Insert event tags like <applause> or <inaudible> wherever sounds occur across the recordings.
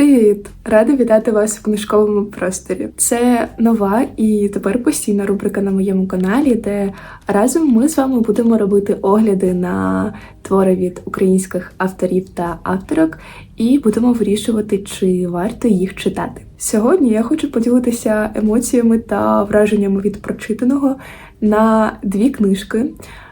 Привіт! Рада вітати вас в книжковому просторі. Це нова і тепер постійна рубрика на моєму каналі, де разом ми з вами будемо робити огляди на твори від українських авторів та авторок, і будемо вирішувати, чи варто їх читати. Сьогодні я хочу поділитися емоціями та враженнями від прочитаного на дві книжки,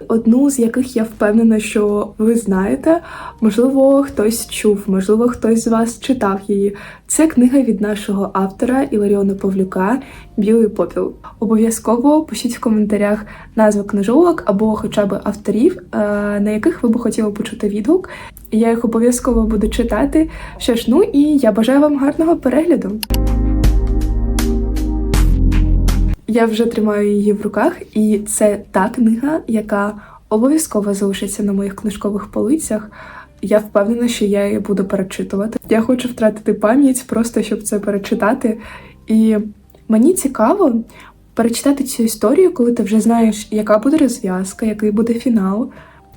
одну з яких я впевнена, що ви знаєте. Можливо, хтось чув, можливо, хтось з вас читав її. Це книга від нашого автора Іларіона Павлюка Білий попіл. Обов'язково пишіть в коментарях назви книжок або хоча б авторів, е, на яких ви б хотіли почути відгук. Я їх обов'язково буду читати. Що ж, ну і я бажаю вам гарного перегляду. Я вже тримаю її в руках, і це та книга, яка обов'язково залишиться на моїх книжкових полицях. Я впевнена, що я її буду перечитувати. Я хочу втратити пам'ять, просто щоб це перечитати. І мені цікаво перечитати цю історію, коли ти вже знаєш, яка буде розв'язка, який буде фінал.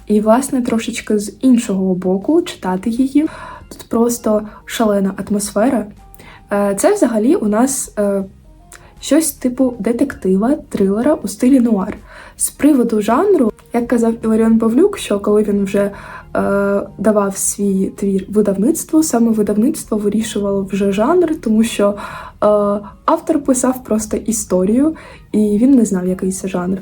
І, власне, трошечки з іншого боку читати її. Тут просто шалена атмосфера. Е, це взагалі у нас е, щось типу детектива, трилера у стилі нуар. З приводу жанру, як казав Іларіон Павлюк, що коли він вже е, давав свій твір видавництву, саме видавництво вирішувало вже жанр, тому що е, автор писав просто історію, і він не знав, який це жанр.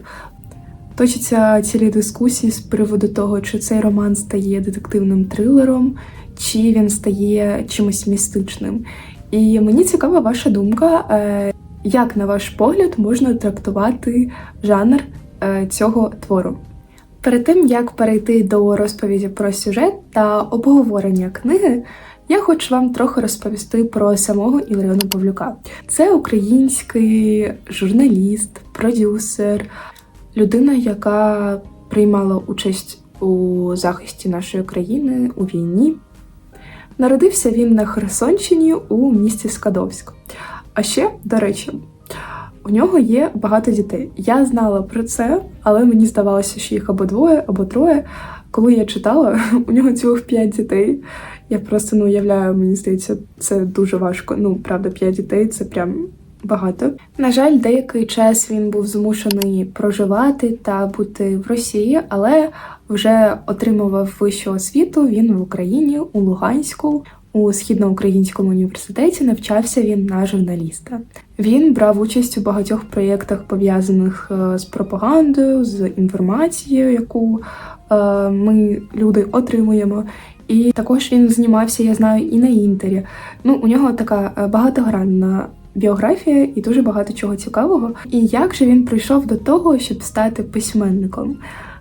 Точаться цілі дискусії з приводу того, чи цей роман стає детективним трилером, чи він стає чимось містичним. І мені цікава ваша думка. Як, на ваш погляд, можна трактувати жанр е, цього твору? Перед тим як перейти до розповіді про сюжет та обговорення книги, я хочу вам трохи розповісти про самого Іларіона Павлюка. Це український журналіст, продюсер, людина, яка приймала участь у захисті нашої країни у війні. Народився він на Херсонщині у місті Скадовськ. А ще, до речі, у нього є багато дітей. Я знала про це, але мені здавалося, що їх або двоє, або троє. Коли я читала, <laughs> у нього цілих п'ять дітей. Я просто не уявляю, мені здається, це дуже важко. Ну, правда, п'ять дітей це прям багато. На жаль, деякий час він був змушений проживати та бути в Росії, але вже отримував вищу освіту він в Україні у Луганську. У східноукраїнському університеті навчався він на журналіста. Він брав участь у багатьох проєктах, пов'язаних е, з пропагандою, з інформацією, яку е, ми люди отримуємо. І також він знімався, я знаю, і на інтері. Ну, у нього така е, багатогранна біографія і дуже багато чого цікавого. І як же він прийшов до того, щоб стати письменником?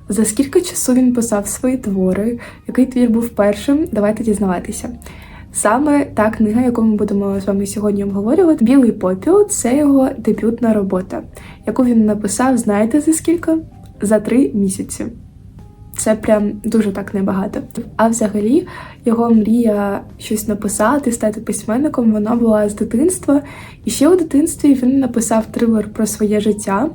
За скільки часу він писав свої твори? Який твір був першим? Давайте дізнаватися. Саме та книга, яку ми будемо з вами сьогодні обговорювати, Білий попіл це його дебютна робота, яку він написав, знаєте, за скільки? За три місяці. Це прям дуже так небагато. А взагалі, його мрія щось написати, стати письменником, вона була з дитинства. І ще у дитинстві він написав трилер про своє життя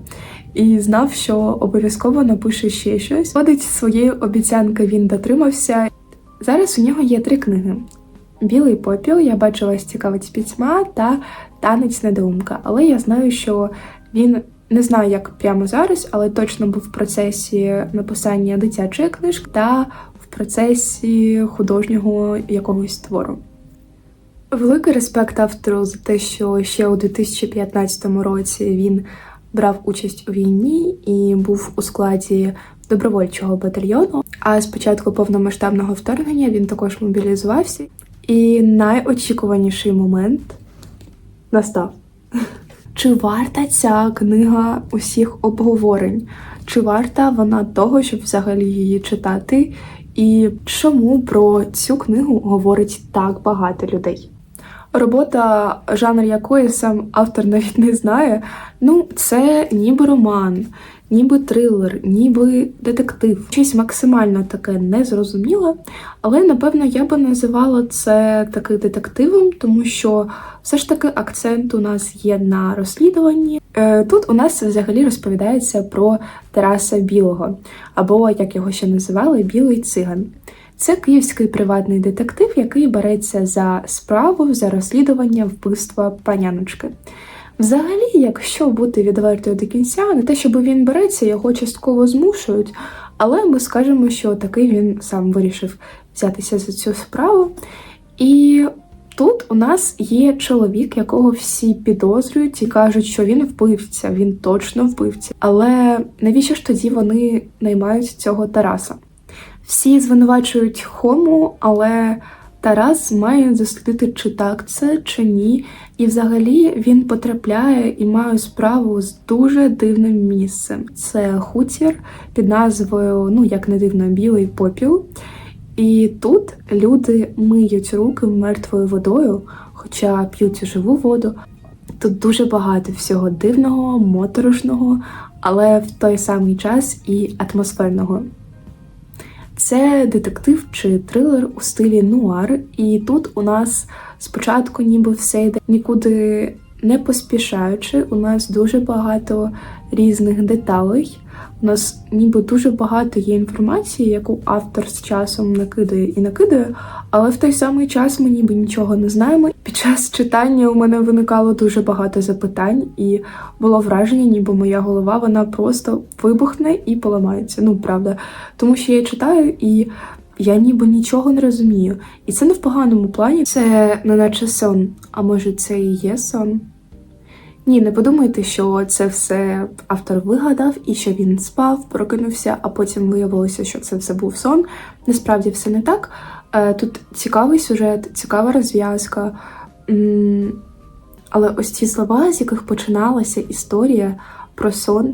і знав, що обов'язково напише ще щось. Ходить своєї обіцянки він дотримався. Зараз у нього є три книги. Білий попіл, я бачу вас цікавить пітьма та танець недоумка. Але я знаю, що він не знаю, як прямо зараз, але точно був в процесі написання дитячої книжки та в процесі художнього якогось твору. Великий респект автору за те, що ще у 2015 році він брав участь у війні і був у складі добровольчого батальйону. А з початку повномасштабного вторгнення він також мобілізувався. І найочікуваніший момент настав. <laughs> Чи варта ця книга усіх обговорень? Чи варта вона того, щоб взагалі її читати? І чому про цю книгу говорить так багато людей? Робота, жанр якої сам автор навіть не знає, ну це ніби роман, ніби трилер, ніби детектив. Щось максимально таке незрозуміле, але напевно я би називала це таки детективом, тому що все ж таки акцент у нас є на розслідуванні. Е, тут у нас взагалі розповідається про Тараса Білого, або як його ще називали, Білий циган. Це київський приватний детектив, який береться за справу за розслідування вбивства паняночки. Взагалі, якщо бути відвертою до кінця, не те, щоб він береться, його частково змушують, але ми скажемо, що такий він сам вирішив взятися за цю справу. І тут у нас є чоловік, якого всі підозрюють і кажуть, що він вбивця, він точно вбивця. Але навіщо ж тоді вони наймають цього Тараса? Всі звинувачують Хому, але Тарас має дослідити, чи так це, чи ні. І взагалі він потрапляє і має справу з дуже дивним місцем. Це хутір під назвою, ну як не дивно, білий попіл. І тут люди миють руки мертвою водою, хоча п'ють живу воду. Тут дуже багато всього дивного, моторошного, але в той самий час і атмосферного. Це детектив чи трилер у стилі нуар, і тут у нас спочатку ніби все йде нікуди не поспішаючи. У нас дуже багато різних деталей. У нас ніби дуже багато є інформації, яку автор з часом накидає і накидає, але в той самий час ми ніби нічого не знаємо. Під час читання у мене виникало дуже багато запитань, і було враження, ніби моя голова вона просто вибухне і поламається. Ну правда, тому що я читаю і. Я ніби нічого не розумію. І це не в поганому плані, це не наче сон. А може це і є сон? Ні, не подумайте, що це все автор вигадав і що він спав, прокинувся, а потім виявилося, що це все був сон. Насправді все не так. Е, Тут цікавий сюжет, цікава розв'язка. Але ось ці слова, з яких починалася історія про сон,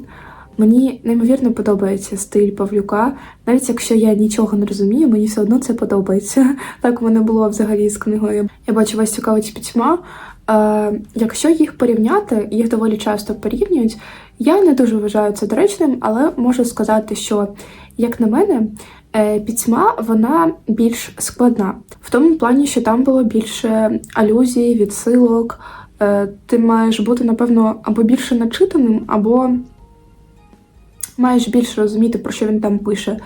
мені неймовірно подобається стиль Павлюка. Навіть якщо я нічого не розумію, мені все одно це подобається. <laughs> Так в мене було взагалі з книгою. Я бачу вас цікавить пітьма. Якщо їх порівняти, їх доволі часто порівнюють. Я не дуже вважаю це доречним, але можу сказати, що, як на мене, е, пітьма вона більш складна в тому плані, що там було більше алюзій, відсилок. Е, Ти маєш бути, напевно, або більше начитаним, або маєш більше розуміти, про що він там пише.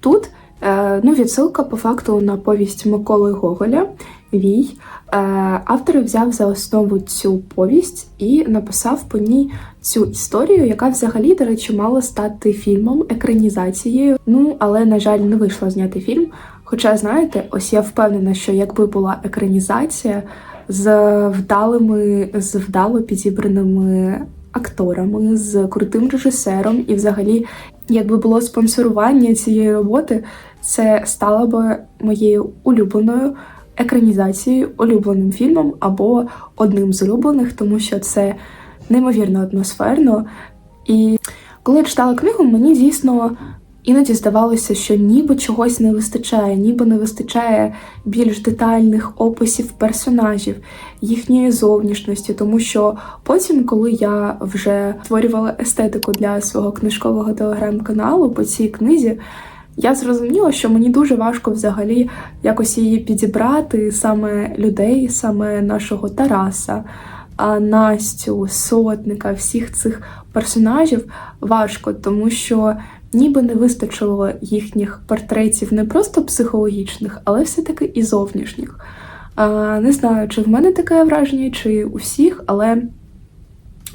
Тут е, ну, відсилка по факту на повість Миколи Гоголя Вій. Е, Автор взяв за основу цю повість і написав по ній цю історію, яка взагалі, до речі, мала стати фільмом, екранізацією. Ну, але, на жаль, не вийшло зняти фільм. Хоча, знаєте, ось я впевнена, що якби була екранізація з вдалими, з вдало підібраними акторами, з крутим режисером, і взагалі, якби було спонсорування цієї роботи, це стало би моєю улюбленою екранізацією, улюбленим фільмом або одним з улюблених, тому що це неймовірно атмосферно. І коли я читала книгу, мені дійсно іноді здавалося, що ніби чогось не вистачає, ніби не вистачає більш детальних описів персонажів, їхньої зовнішності, тому що потім, коли я вже створювала естетику для свого книжкового телеграм-каналу по цій книзі. Я зрозуміла, що мені дуже важко взагалі якось її підібрати, саме людей, саме нашого Тараса, Настю, сотника, всіх цих персонажів важко, тому що ніби не вистачило їхніх портретів не просто психологічних, але все-таки і зовнішніх. Не знаю, чи в мене таке враження, чи у всіх, але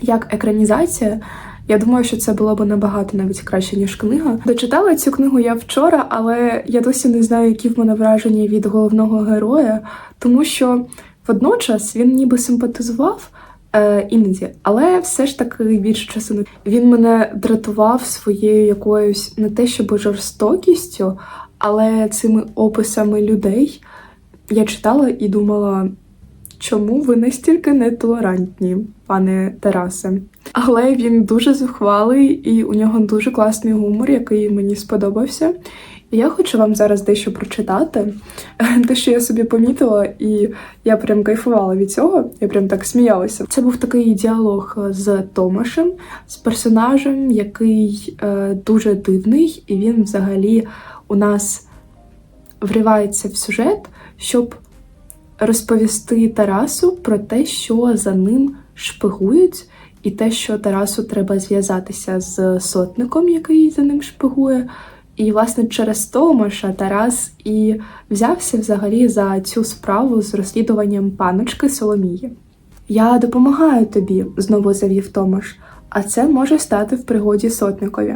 як екранізація. Я думаю, що це було б набагато навіть краще, ніж книга. Дочитала цю книгу я вчора, але я досі не знаю, які в мене враження від головного героя, тому що водночас він ніби симпатизував е, іноді, але все ж таки більше часу він мене дратував своєю якоюсь не те, щоб жорстокістю, але цими описами людей я читала і думала. Чому ви настільки нетолерантні, пане Тарасе? Але він дуже зухвалий і у нього дуже класний гумор, який мені сподобався. І я хочу вам зараз дещо прочитати, <laughs> те, що я собі помітила, і я прям кайфувала від цього. Я прям так сміялася. Це був такий діалог з Томашем, з персонажем, який е, дуже дивний, і він взагалі у нас вривається в сюжет, щоб розповісти Тарасу про те, що за ним шпигують, і те, що Тарасу треба зв'язатися з сотником, який за ним шпигує, І, власне, через Томаша Тарас і взявся взагалі за цю справу з розслідуванням паночки Соломії. Я допомагаю тобі, знову завів Томаш, а це може стати в пригоді сотникові.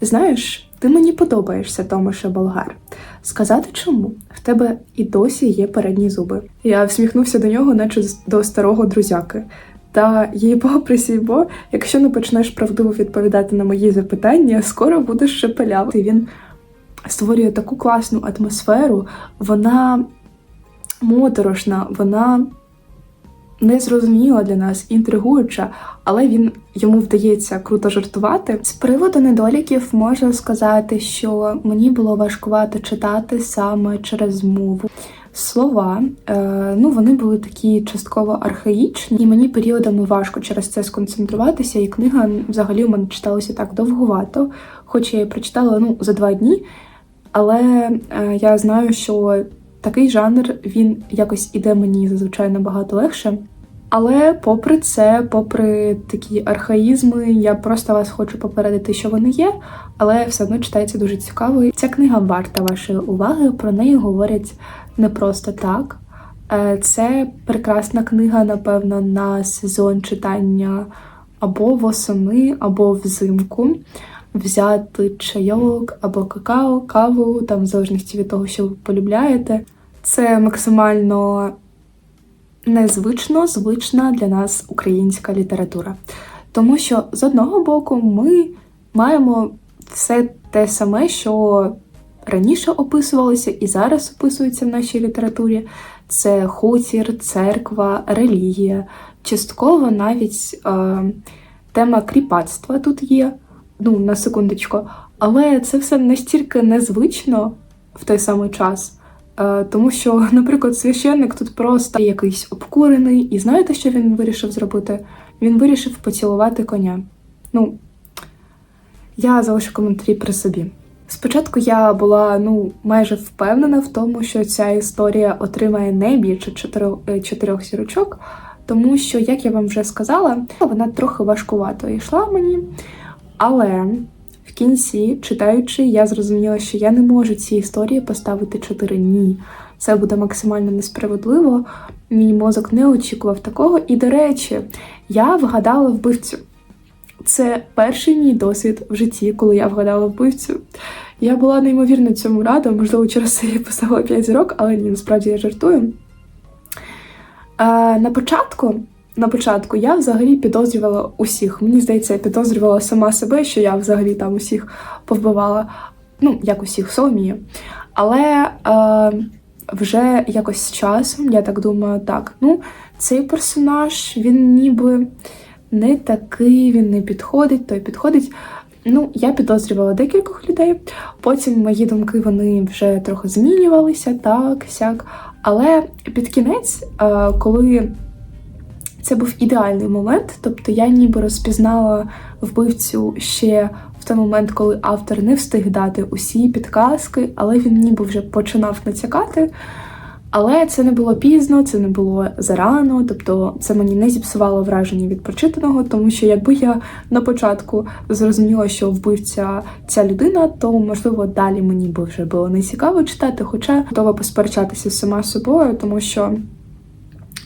Знаєш, ти мені подобаєшся, Томаше Болгар. Сказати чому? В тебе і досі є передні зуби. Я всміхнувся до нього, наче до старого друзяки. Та їй бо присібо, якщо не почнеш правдиво відповідати на мої запитання, скоро будеш шепелявити. Він створює таку класну атмосферу, вона моторошна, вона незрозуміла для нас, інтригуюча, але він йому вдається круто жартувати. З приводу недоліків можу сказати, що мені було важкувато читати саме через мову. Слова, е, ну вони були такі частково архаїчні, і мені періодами важко через це сконцентруватися. І книга взагалі у мене читалася так довгувато, хоч я її прочитала ну за два дні. Але е, я знаю, що такий жанр він якось іде мені зазвичай набагато легше. Але попри це, попри такі архаїзми, я просто вас хочу попередити, що вони є, але все одно читається дуже цікаво. Ця книга варта вашої уваги. Про неї говорять не просто так. Е, Це прекрасна книга, напевно, на сезон читання або восени, або взимку. Взяти чайок або какао, каву, там в залежності від того, що ви полюбляєте. Це максимально незвично звична для нас українська література. Тому що з одного боку ми маємо все те саме, що раніше описувалося і зараз описується в нашій літературі: це хутір, церква, релігія, частково навіть е, тема кріпацтва тут є. Ну, на секундочку, але це все настільки незвично в той самий час. Е, Тому що, <laughs> наприклад, священник тут просто якийсь обкурений, і знаєте, що він вирішив зробити? Він вирішив поцілувати коня. Ну, я залишу коментарі при собі. Спочатку я була ну майже впевнена в тому, що ця історія отримає не більше чотирьох, е, чотирьох зірочок, тому що, як я вам вже сказала, вона трохи важкувато йшла мені. Але в кінці, читаючи, я зрозуміла, що я не можу цій історії поставити 4 ні. Це буде максимально несправедливо. Мій мозок не очікував такого. І, до речі, я вгадала вбивцю. Це перший мій досвід в житті, коли я вгадала вбивцю. Я була неймовірно цьому рада, можливо, через це я поставила 5 зірок, але ні, насправді я жартую. А, на початку на початку я взагалі підозрювала усіх. Мені здається, я підозрювала сама себе, що я взагалі там усіх повбивала, ну, як усіх Соломію. Але е, вже якось з часом, я так думаю, так, ну, цей персонаж, він ніби не такий, він не підходить, той підходить. Ну, я підозрювала декількох людей. Потім мої думки вони вже трохи змінювалися, так, сяк. Але під кінець, коли це був ідеальний момент, тобто я ніби розпізнала вбивцю ще в той момент, коли автор не встиг дати усі підказки, але він ніби вже починав натякати. Але це не було пізно, це не було зарано, тобто це мені не зіпсувало враження від прочитаного, тому що якби я на початку зрозуміла, що вбивця ця людина, то можливо далі мені би вже було не цікаво читати, хоча готова посперечатися сама собою, тому що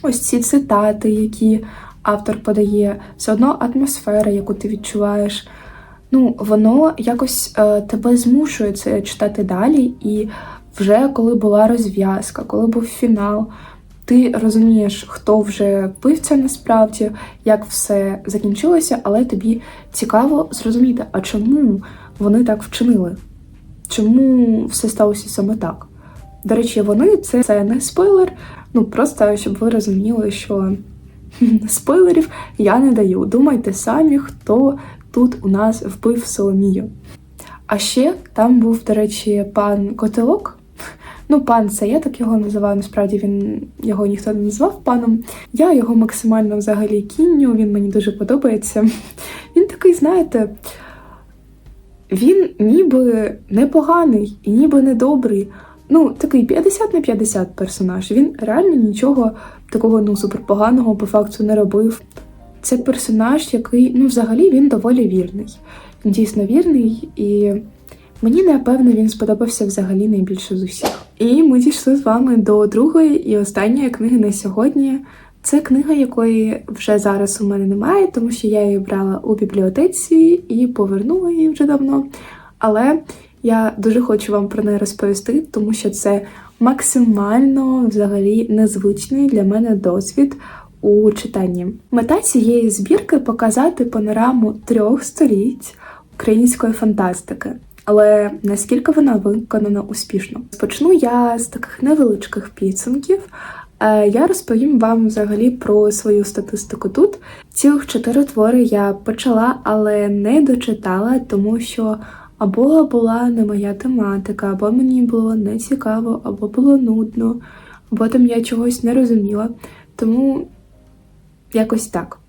ось ці цитати, які автор подає, все одно атмосфера, яку ти відчуваєш. Ну, воно якось е, тебе змушує це читати далі, і вже коли була розв'язка, коли був фінал, ти розумієш, хто вже вбивця насправді, як все закінчилося, але тобі цікаво зрозуміти, а чому вони так вчинили? Чому все сталося саме так? До речі, вони це, це не спойлер, ну просто щоб ви розуміли, що <laughs> спойлерів я не даю. Думайте самі, хто тут у нас вбив Соломію. А ще там був, до речі, пан Котелок. Ну, пан це я так його називаю, насправді він його ніхто не назвав паном. Я його максимально взагалі кінню, він мені дуже подобається. <laughs> Він такий, знаєте, він ніби непоганий і ніби недобрий. Ну, такий 50 на 50 персонаж. Він реально нічого такого ну суперпоганого по факту не робив. Це персонаж, який, ну, взагалі, він доволі вірний. Він дійсно вірний, і Мені напевно він сподобався взагалі найбільше з усіх. І ми дійшли з вами до другої і останньої книги на сьогодні. Це книга, якої вже зараз у мене немає, тому що я її брала у бібліотеці і повернула її вже давно. Але я дуже хочу вам про неї розповісти, тому що це максимально взагалі незвичний для мене досвід у читанні. Мета цієї збірки показати панораму трьох століть української фантастики. Але наскільки вона виконана успішно? Почну я з таких невеличких підсумків. Е, я розповім вам взагалі про свою статистику тут. Цілих чотири твори я почала, але не дочитала, тому що або була не моя тематика, або мені було не цікаво, або було нудно, або там я чогось не розуміла. Тому якось так.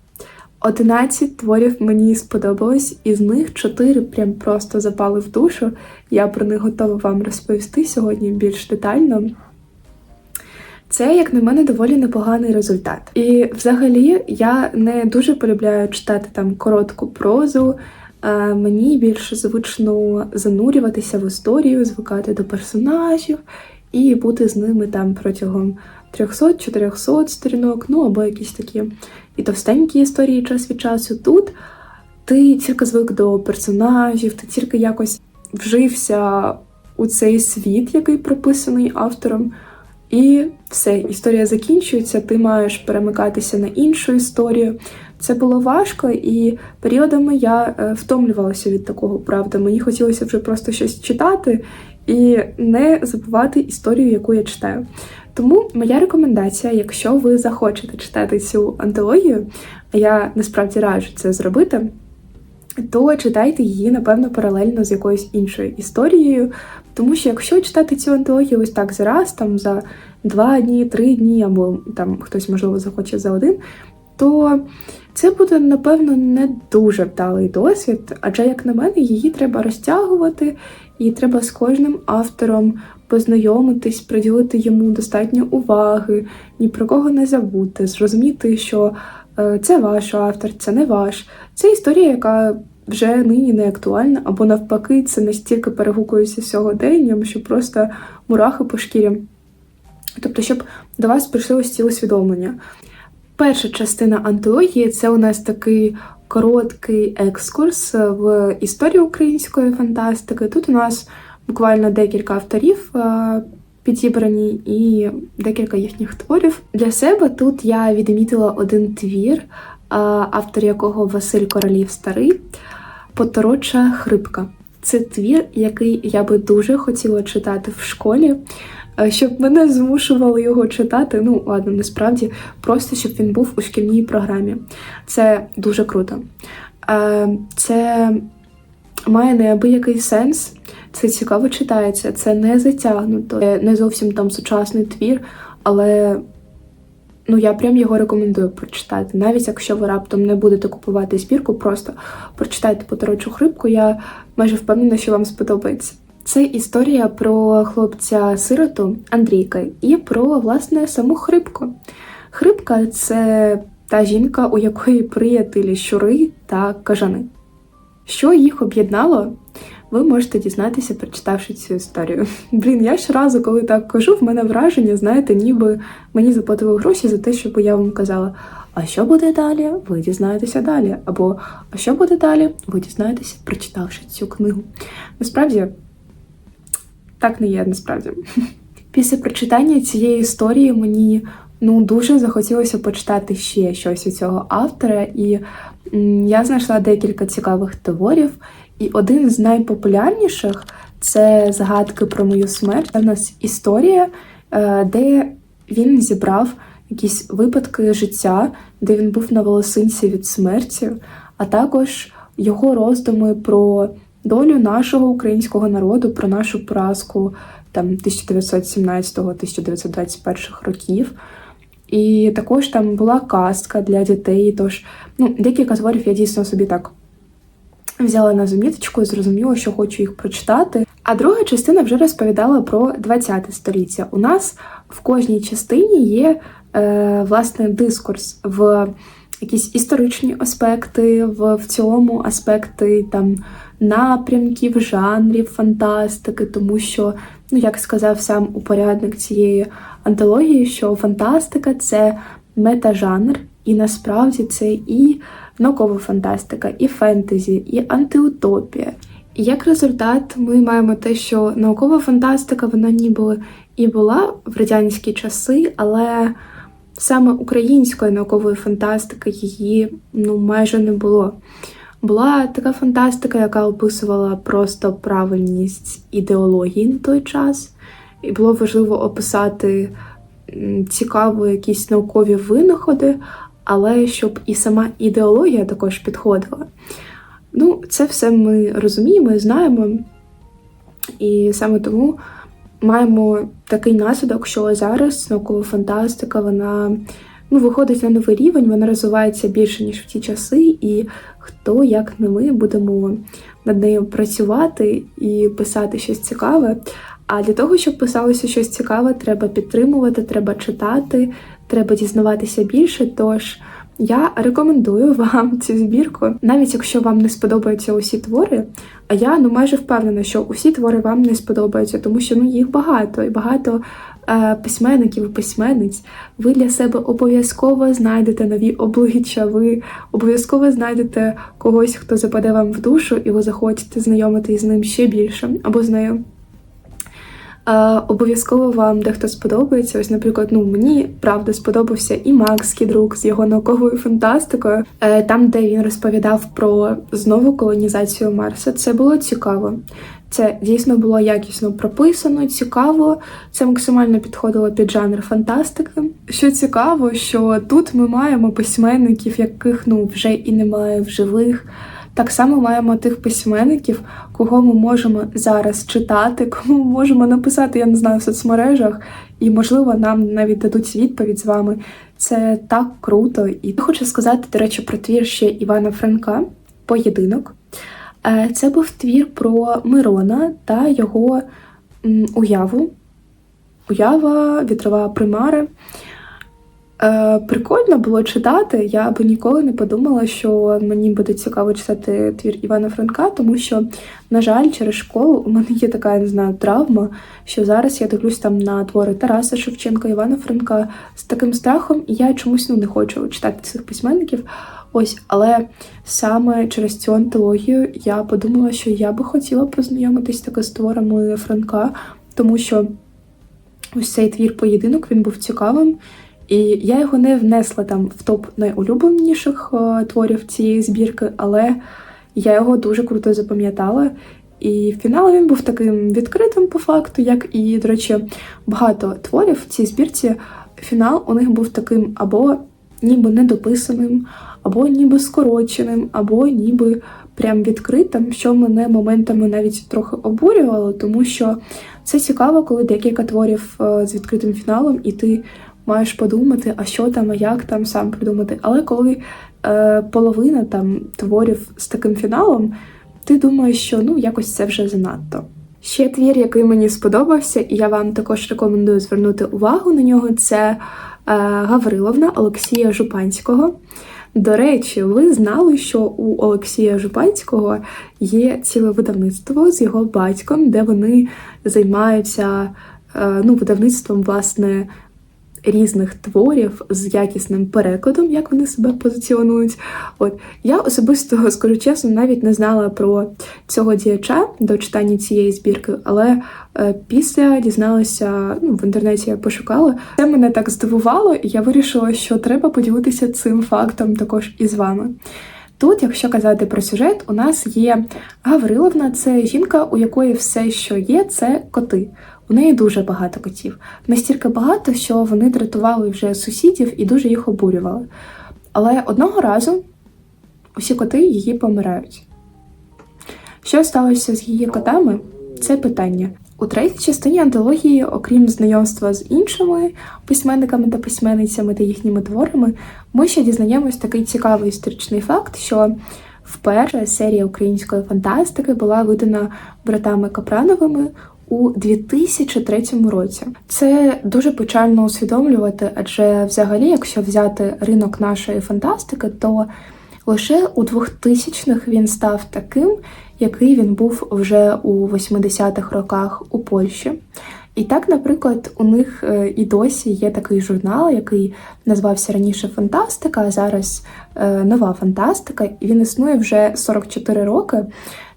11 творів мені сподобалось, із них 4 прям просто запали в душу. Я про них готова вам розповісти сьогодні більш детально. Це, як на мене, доволі непоганий результат. І взагалі я не дуже полюбляю читати там коротку прозу. Мені більше звично занурюватися в історію, звикати до персонажів і бути з ними там протягом 300-400 сторінок, ну або якісь такі і товстенькі історії час від часу. Тут ти тільки звик до персонажів, ти тільки якось вжився у цей світ, який прописаний автором. І все, історія закінчується, ти маєш перемикатися на іншу історію. Це було важко, і періодами я е, втомлювалася від такого, правда. Мені хотілося вже просто щось читати і не забувати історію, яку я читаю. Тому моя рекомендація, якщо ви захочете читати цю антологію, а я насправді раджу це зробити, то читайте її, напевно, паралельно з якоюсь іншою історією. Тому що якщо читати цю антологію ось так зараз, там за два дні, три дні, або там хтось, можливо, захоче за один, то це буде, напевно, не дуже вдалий досвід, адже, як на мене, її треба розтягувати, і треба з кожним автором познайомитись, приділити йому достатньо уваги, ні про кого не забути, зрозуміти, що е, це ваш автор, це не ваш. Це історія, яка вже нині не актуальна, або навпаки, це настільки перегукується сьогоденням, що просто мурахи по шкірі. Тобто, щоб до вас прийшли ось ці усвідомлення. Перша частина антології це у нас такий короткий екскурс в історію української фантастики. Тут у нас буквально декілька авторів е, підібрані і декілька їхніх творів. Для себе тут я відмітила один твір, е, автор якого Василь Королів Старий, Потороча Хрипка. Це твір, який я би дуже хотіла читати в школі, е, щоб мене змушували його читати. Ну, ладно, насправді, просто щоб він був у шкільній програмі. Це дуже круто. Це має неабиякий сенс. Це цікаво читається, це не затягнуто, не зовсім там сучасний твір, але ну я прям його рекомендую прочитати. Навіть якщо ви раптом не будете купувати збірку, просто прочитайте поторочу хрипку, я майже впевнена, що вам сподобається. Це історія про хлопця-сироту Андрійка і про власне саму хрипку. Хрипка це та жінка, у якої приятелі щури та кажани. Що їх об'єднало? ви можете дізнатися, прочитавши цю історію. <laughs> Блін, я щоразу, коли так кажу, в мене враження, знаєте, ніби мені заплатили гроші за те, щоб я вам казала. А що буде далі? Ви дізнаєтеся далі. Або а що буде далі? Ви дізнаєтеся, прочитавши цю книгу. Насправді, так не є, насправді. <laughs> Після прочитання цієї історії мені ну дуже захотілося почитати ще щось у цього автора, і я знайшла декілька цікавих творів. І один з найпопулярніших це згадки про мою смерть. Це у нас історія, е, де він зібрав якісь випадки життя, де він був на волосинці від смерті, а також його роздуми про долю нашого українського народу, про нашу поразку там 1917-1921 років. І також там була казка для дітей. Тож ну, декілька творів я дійсно собі так взяла на заміточку і зрозуміла, що хочу їх прочитати. А друга частина вже розповідала про 20 століття. У нас в кожній частині є е, власне дискурс в якісь історичні аспекти, в, в цілому аспекти там напрямків, жанрів фантастики, тому що, ну як сказав сам упорядник цієї антології, що фантастика це метажанр, і насправді це і наукова фантастика, і фентезі, і антиутопія. І як результат, ми маємо те, що наукова фантастика вона ніби і була в радянські часи, але саме української наукової фантастики її ну майже не було. Була така фантастика, яка описувала просто правильність ідеології на той час, і було важливо описати цікаво якісь наукові винаходи, але щоб і сама ідеологія також підходила. Ну, це все ми розуміємо і знаємо. І саме тому маємо такий наслідок, що зараз наукова фантастика, вона ну, виходить на новий рівень, вона розвивається більше, ніж в ті часи, і хто, як не ми, будемо над нею працювати і писати щось цікаве. А для того, щоб писалося щось цікаве, треба підтримувати, треба читати, треба дізнаватися більше. Тож я рекомендую вам <laughs> цю збірку, навіть якщо вам не сподобаються усі твори. А я ну майже впевнена, що усі твори вам не сподобаються, тому що ну їх багато і багато письменників і письменниць. Ви для себе обов'язково знайдете нові обличчя. Ви обов'язково знайдете когось, хто западе вам в душу, і ви захочете знайомитись з ним ще більше або з нею. Обов'язково вам дехто сподобається. Ось, наприклад, ну мені правда сподобався і Макс Кідрук з його науковою фантастикою, е, там, де він розповідав про знову колонізацію Марса. Це було цікаво. Це дійсно було якісно прописано, цікаво. Це максимально підходило під жанр фантастики. Що цікаво, що тут ми маємо письменників, яких ну вже і немає в живих. Так само маємо тих письменників, кого ми можемо зараз читати, кому можемо написати, я не знаю, в соцмережах, і, можливо, нам навіть дадуть відповідь з вами. Це так круто. І хочу сказати, до речі, про твір ще Івана Франка Поєдинок. Е, це був твір про Мирона та його уяву. Уява, вітрова примари. Е, Прикольно було читати. Я би ніколи не подумала, що мені буде цікаво читати твір Івана Франка, тому що, на жаль, через школу у мене є така, я не знаю, травма, що зараз я дивлюсь там на твори Тараса Шевченка, Івана Франка з таким страхом, і я чомусь ну, не хочу читати цих письменників. Ось, але саме через цю антологію я подумала, що я би хотіла познайомитись таки з творами Франка, тому що ось цей твір поєдинок він був цікавим. І я його не внесла там в топ найулюбленіших е, творів цієї збірки, але я його дуже круто запам'ятала. І фінал він був таким відкритим по факту, як і, до речі, багато творів в цій збірці. Фінал у них був таким або ніби недописаним, або ніби скороченим, або ніби прям відкритим, що мене моментами навіть трохи обурювало, тому що це цікаво, коли декілька творів е, з відкритим фіналом, і ти маєш подумати, а що там, а як там сам придумати. Але коли е, половина там творів з таким фіналом, ти думаєш, що ну якось це вже занадто. Ще твір, який мені сподобався, і я вам також рекомендую звернути увагу на нього, це е, Гавриловна Олексія Жупанського. До речі, ви знали, що у Олексія Жупанського є ціле видавництво з його батьком, де вони займаються е, ну, видавництвом власне різних творів з якісним перекладом, як вони себе позиціонують. От я особисто, <laughs> скажу чесно, навіть не знала про цього діяча до читання цієї збірки, але е, після дізналася ну, в інтернеті я пошукала. Це мене так здивувало, і я вирішила, що треба поділитися цим фактом також із вами. Тут, якщо казати про сюжет, у нас є Гавриловна, це жінка, у якої все, що є, це коти. У неї дуже багато котів. Настільки багато, що вони дратували вже сусідів і дуже їх обурювали. Але одного разу усі коти її помирають. Що сталося з її котами? Це питання. У третій частині антології, окрім знайомства з іншими письменниками та письменницями та їхніми творами, ми ще дізнаємось такий цікавий історичний факт, що вперше серія української фантастики була видана братами Капрановими у 2003 році. Це дуже печально усвідомлювати, адже взагалі, якщо взяти ринок нашої фантастики, то Лише у 2000-х він став таким, який він був вже у 80-х роках у Польщі. І так, наприклад, у них е, і досі є такий журнал, який назвався раніше Фантастика, а зараз е, нова фантастика. Він існує вже 44 роки.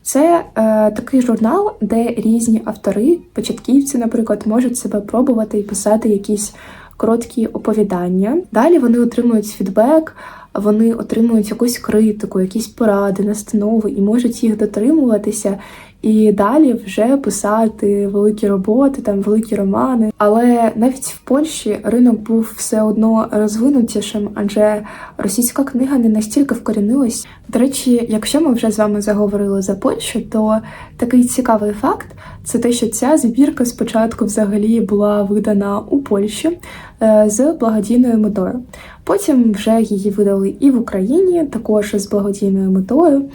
Це е, такий журнал, де різні автори, початківці, наприклад, можуть себе пробувати і писати якісь короткі оповідання. Далі вони отримують фідбек, вони отримують якусь критику, якісь поради, настанови і можуть їх дотримуватися. І далі вже писати великі роботи, там великі романи. Але навіть в Польщі ринок був все одно розвинутішим, адже російська книга не настільки вкорінилась. До речі, якщо ми вже з вами заговорили за Польщу, то такий цікавий факт це те, що ця збірка спочатку взагалі була видана у Польщі е, з благодійною метою. Потім вже її видали і в Україні, також з благодійною метою.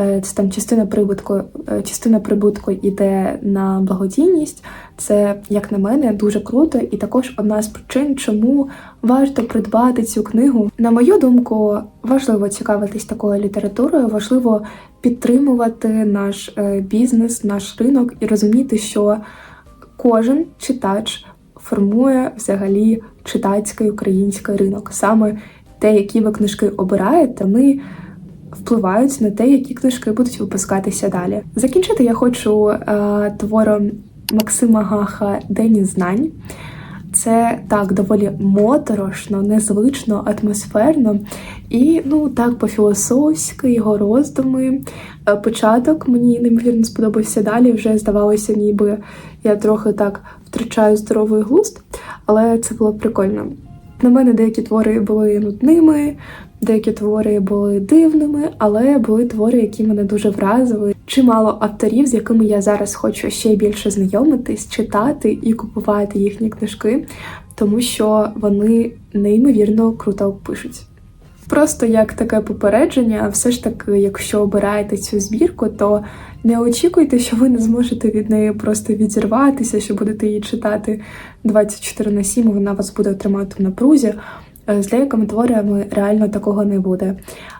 Е, Це там частина прибутку, е, частина прибутку йде на благодійність. Це, як на мене, дуже круто, і також одна з причин, чому варто придбати цю книгу. На мою думку, важливо цікавитись такою літературою, важливо підтримувати наш е, бізнес, наш ринок і розуміти, що кожен читач формує взагалі читацький український ринок. Саме те, які ви книжки обираєте, вони впливають на те, які книжки будуть випускатися далі. Закінчити я хочу е, твором Максима Гаха День знань. Це так доволі моторошно, незвично, атмосферно і ну так по-філософськи, його роздуми. Е, Початок мені неймовірно сподобався далі. Вже здавалося, ніби я трохи так втрачаю здоровий глузд, але це було прикольно. На мене деякі твори були нудними, деякі твори були дивними, але були твори, які мене дуже вразили. Чимало авторів, з якими я зараз хочу ще більше знайомитись, читати і купувати їхні книжки, тому що вони неймовірно круто пишуть. Просто як таке попередження, все ж таки, якщо обираєте цю збірку, то не очікуйте, що ви не зможете від неї просто відірватися, що будете її читати 24 на 7, вона вас буде тримати в напрузі. Е, З деякими творами реально такого не буде.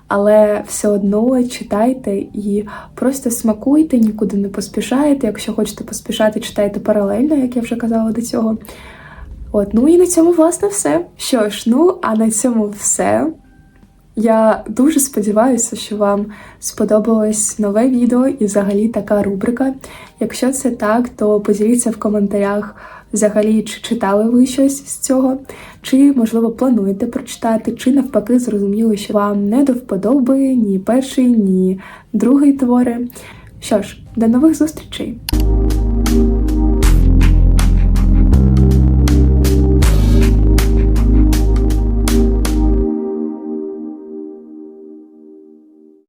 Але все одно читайте і просто смакуйте, нікуди не поспішайте. Якщо хочете поспішати, читайте паралельно, як я вже казала до цього. От, ну і на цьому, власне, все. Що ж, ну, а на цьому все. Я дуже сподіваюся, що вам сподобалось нове відео і взагалі така рубрика. Якщо це так, то поділіться в коментарях взагалі, чи читали ви щось з цього, чи, можливо, плануєте прочитати, чи навпаки зрозуміли, що вам не до вподоби ні перший, ні другий твори. Що ж, до нових зустрічей!